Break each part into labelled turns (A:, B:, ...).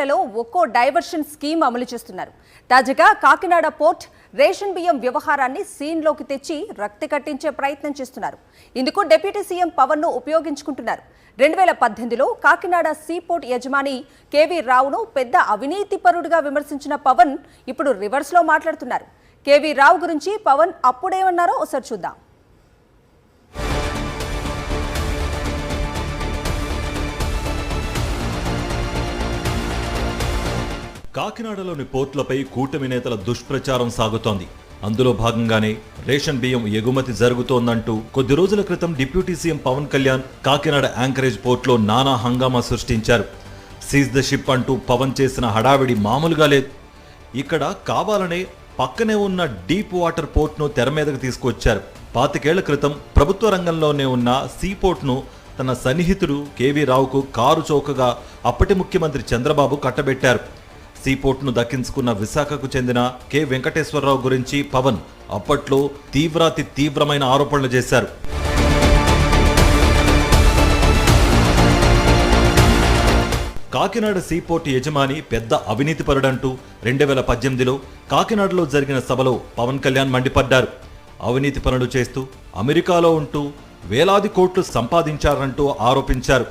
A: లలో ఒక్కో diversion scheme అమలు చేస్తున్నారు. తాజాగా కాకినాడ పోర్ట్ రేషన్ బియ్యం వ్యవహారాన్ని సీన్లోకి తెచ్చి రక్తి కట్టించే ప్రయత్నం చేస్తున్నారు. ఇందుకు డిప్యూటీ సీఎం పవన్ను ఉపయోగించుకుంటున్నారు. రెండు వేల పద్దెనిమిదిలో కాకినాడ సీపోర్ట్ యజమాని కేవీ రావును పెద్ద అవినీతిపరుడుగా విమర్శించిన పవన్ ఇప్పుడు రివర్స్లో మాట్లాడుతున్నారు కేవీ రావు గురించి పవన్ అప్పుడేమన్నారో ఒకసారి చూద్దాం.
B: కాకినాడలోని పోర్టులపై కూటమి నేతల దుష్ప్రచారం సాగుతోంది. అందులో భాగంగానే రేషన్ బియ్యం ఎగుమతి జరుగుతోందంటూ కొద్ది రోజుల క్రితం deputy CM Pawan Kalyan Kakinada anchorage పోర్టులో నానా హంగామా సృష్టించారు. సీజ్ ద షిప్ అంటూ పవన్ చేసిన హడావిడి మామూలుగా లేదు. ఇక్కడ కావాలనే పక్కనే ఉన్న డీప్ వాటర్ పోర్ట్ను తెర మీదకు తీసుకొచ్చారు. పాతికేళ్ళ క్రితం ప్రభుత్వ రంగంలోనే ఉన్న సీ పోర్ట్ను తన సన్నిహితుడు కేవీ రావుకు కారు చౌకగా అప్పటి ముఖ్యమంత్రి చంద్రబాబు కట్టబెట్టారు. సీపోర్ట్ను దక్కించుకున్న విశాఖకు చెందిన కె. వెంకటేశ్వరరావు గురించి పవన్ అప్పట్లో తీవ్రాతి తీవ్రమైన ఆరోపణలు చేశారు. కాకినాడ సీపోర్ట్ యజమాని పెద్ద అవినీతిపరుడంటూ రెండు వేల పద్దెనిమిదిలో కాకినాడలో జరిగిన సభలో పవన్ కళ్యాణ్ మండిపడ్డారు. అవినీతి పనులు చేస్తూ అమెరికాలో ఉంటూ వేలాది కోట్లు సంపాదించారంటూ ఆరోపించారు.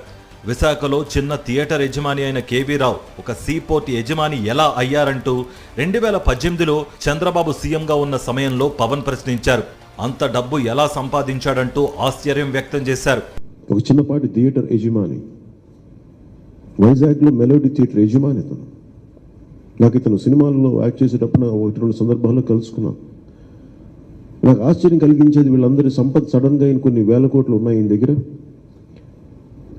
B: విశాఖలో చిన్న థియేటర్ యజమాని అయిన కేవీ రావు ఒక సీపోర్ట్ యజమాని ఎలా అయ్యారంటూ రెండు వేల పద్దెనిమిదిలో చంద్రబాబు సీఎంగా ఉన్న సమయంలో పవన్ ప్రశ్నించారు. అంత డబ్బు ఎలా సంపాదించాడంటూ ఆశ్చర్యం వ్యక్తం చేశారు.
C: ఒక చిన్నపాటి థియేటర్ యజమాని వైజాగ్లో మెలోడీ థియేటర్ యజమాని ఇతను నాకు ఇతను సినిమాల్లో యాక్ట్ చేసేటప్పుడు ఒకటి రెండు సందర్భాల్లో కలుసుకున్నాం. నాకు ఆశ్చర్యం కలిగించేది వీళ్ళందరి సంపద సడన్గా అయిన కొన్ని వేల కోట్లు ఉన్నాయి ఈయన దగ్గర.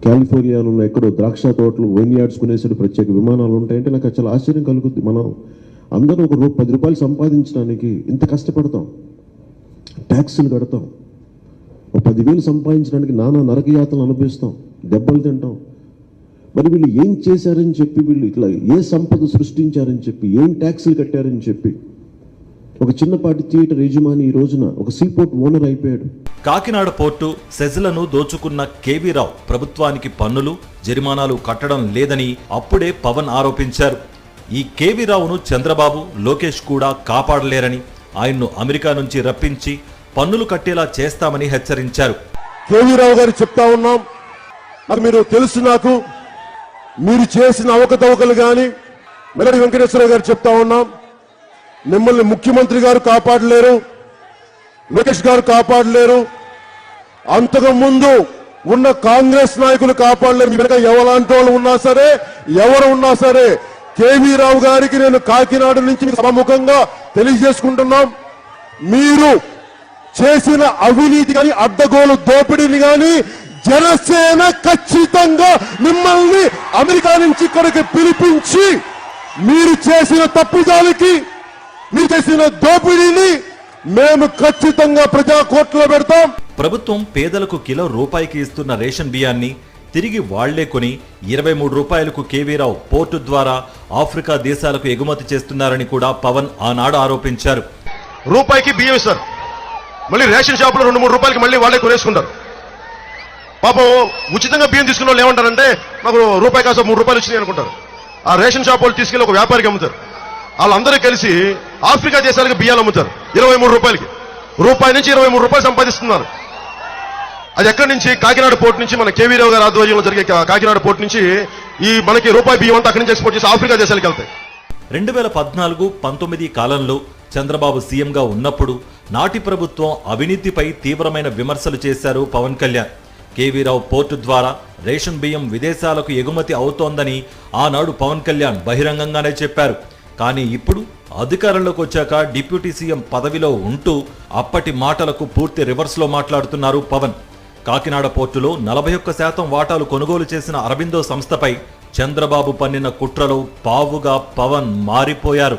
C: కాలిఫోర్నియాలో ఉన్న ఎక్కడో ద్రాక్ష తోటలు వెన్యార్డ్స్ కొనేసాడు ప్రత్యేక విమానాలు ఉంటాయంటే నాకు చాలా ఆశ్చర్యం కలుగుద్ది. మనం అందరూ ఒక రూ పది రూపాయలు సంపాదించడానికి ఇంత కష్టపడతాం. ట్యాక్సులు కడతాం. ఒక పదివేలు సంపాదించడానికి నానా నరకయాతలు అనుభవిస్తాం. దెబ్బలు తింటాం. మరి వీళ్ళు ఏం చేశారని చెప్పి వీళ్ళు ఇట్లా ఏ సంపద సృష్టించారని చెప్పి ఏం ట్యాక్సులు కట్టారని చెప్పి ఒక చిన్నపాటి థియేటర్ యజమాని ఈ రోజున ఒక సీపోర్ట్ ఓనర్ అయిపోయాడు.
B: కాకినాడ పోర్టు సెజ్లను దోచుకున్న కేవీ రావు ప్రభుత్వానికి పన్నులు జరిమానాలు కట్టడం లేదని అప్పుడే పవన్ ఆరోపించారు. ఈ కేవీరావును చంద్రబాబు లోకేష్ కూడా కాపాడలేరని ఆయన్ను అమెరికా నుంచి రప్పించి పన్నులు కట్టేలా చేస్తామని హెచ్చరించారు.
D: కేవీరావు గారు చెప్తా ఉన్నాం. మరి మీరు తెలుసు నాకు. మీరు చేసిన అవకతవకలు కానీ మెలడి వెంకటేశ్వర గారు చెప్తా ఉన్నాం. మిమ్మల్ని ముఖ్యమంత్రి గారు కాపాడలేరు. లోకేష్ గారు కాపాడలేరు. అంతకు ముందు ఉన్న కాంగ్రెస్ నాయకులు కాపాడలేరు. మీ వెనక ఎవలాంటి వాళ్ళు ఉన్నా సరే ఎవరు ఉన్నా సరే కేవీ రావు గారికి నేను కాకినాడ నుంచి మీకు సభముఖంగా తెలియజేసుకుంటున్నాం. మీరు చేసిన అవినీతి కానీ అడ్డగోలు దోపిడీని కానీ జనసేన ఖచ్చితంగా మిమ్మల్ని అమెరికా నుంచి ఇక్కడికి పిలిపించి మీరు చేసిన తప్పుదాలకి మీరు చేసిన దోపిడీని మేము ఖచ్చితంగా ప్రజా కోర్టులో పెడతాం.
B: ప్రభుత్వం పేదలకు కిలో రూపాయికి ఇస్తున్న రేషన్ బియ్యాన్ని తిరిగి వాళ్ళే కొని ఇరవై మూడు రూపాయలకు కేవీరావు పోర్టు ద్వారా ఆఫ్రికా దేశాలకు ఎగుమతి చేస్తున్నారని కూడా పవన్ ఆనాడు ఆరోపించారు.
E: రూపాయికి బియ్యం ఇస్తారు. మళ్ళీ రేషన్ షాపులో రెండు మూడు రూపాయలకి మళ్ళీ వాళ్ళే కొనేసుకుంటారు. పాపం ఉచితంగా బియ్యం తీసుకున్న వాళ్ళు ఏమంటారంటే మాకు రూపాయి కాస్త మూడు రూపాయలు వచ్చినాయి అనుకుంటారు. ఆ రేషన్ షాప్ వాళ్ళు తీసుకెళ్ళి ఒక వ్యాపారికి అమ్ముతారు. వాళ్ళందరూ కలిసి ఆఫ్రికా దేశాలకు బియ్యాలు అమ్ముతారు. ఇరవై మూడు రూపాయలకి. రూపాయి నుంచి ఇరవై మూడు రూపాయలు సంపాదిస్తున్నారు. అది ఎక్కడి నుంచి? కాకినాడ పోర్టు నుంచి మన కేవీరావు గారి ఆధ్వర్యంలో జరిగే కాకినాడ పోర్టు నుంచి ఈ మనకి రూపాయి బియ్యం అంతా అక్కడి నుంచి ఎక్స్పోర్ట్ చేసి ఆఫ్రికా దేశాలకు వెళ్తాయి.
B: రెండు వేల పద్నాలుగు పంతొమ్మిది కాలంలో చంద్రబాబు సీఎంగా ఉన్నప్పుడు నాటి ప్రభుత్వం అవినీతిపై తీవ్రమైన విమర్శలు చేశారు పవన్ కళ్యాణ్. కేవీరావు పోర్టు ద్వారా రేషన్ బియ్యం విదేశాలకు ఎగుమతి అవుతోందని ఆనాడు పవన్ కళ్యాణ్ బహిరంగంగానే చెప్పారు. కానీ ఇప్పుడు అధికారంలోకి వచ్చాక డిప్యూటీ సీఎం పదవిలో ఉంటూ అప్పటి మాటలకు పూర్తి రివర్స్లో మాట్లాడుతున్నారు పవన్. కాకినాడ పోర్టులో నలభై ఒక్క శాతం వాటాలు కొనుగోలు చేసిన అరబిందో సంస్థపై చంద్రబాబు పన్నిన కుట్రలో పావుగా పవన్ మారిపోయారు.